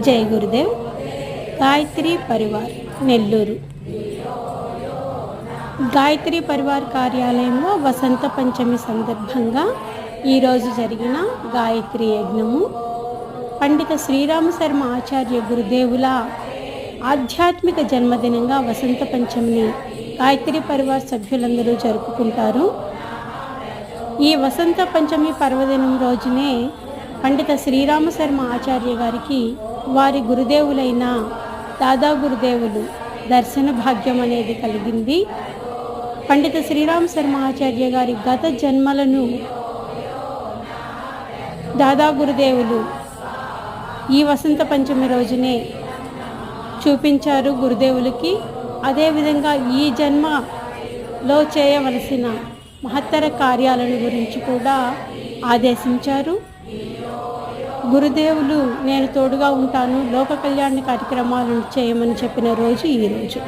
జై గురుదేవ్. గాయత్రి పరివార్ నెల్లూరు. గాయత్రి పరివార్ కార్యాలయంలో వసంత పంచమి సందర్భంగా ఈరోజు జరిగిన గాయత్రి యజ్ఞము. పండిత శ్రీరామ శర్మ ఆచార్య గురుదేవుల ఆధ్యాత్మిక జన్మదినంగా వసంత పంచమిని గాయత్రి పరివార్ సభ్యులందరూ జరుపుకుంటారు. ఈ వసంత పంచమి పర్వదినం రోజునే పండిత శ్రీరామ శర్మ ఆచార్య గారికి వారి గురుదేవులైన దాదా గురుదేవులు దర్శన భాగ్యం అనేది కలిగింది. పండిత శ్రీరామ శర్మ ఆచార్య గారి గత జన్మలను దాదా గురుదేవులు ఈ వసంత పంచమి రోజునే చూపించారు గురుదేవులకి. అదేవిధంగా ఈ జన్మలో చేయవలసిన మహత్తర కార్యాలను గురించి కూడా ఆదేశించారు. గురుదేవులు నేను తోడుగా ఉంటాను. లోక కళ్యాణ కార్యక్రమాలను చేయమని చెప్పిన రోజు ఈరోజు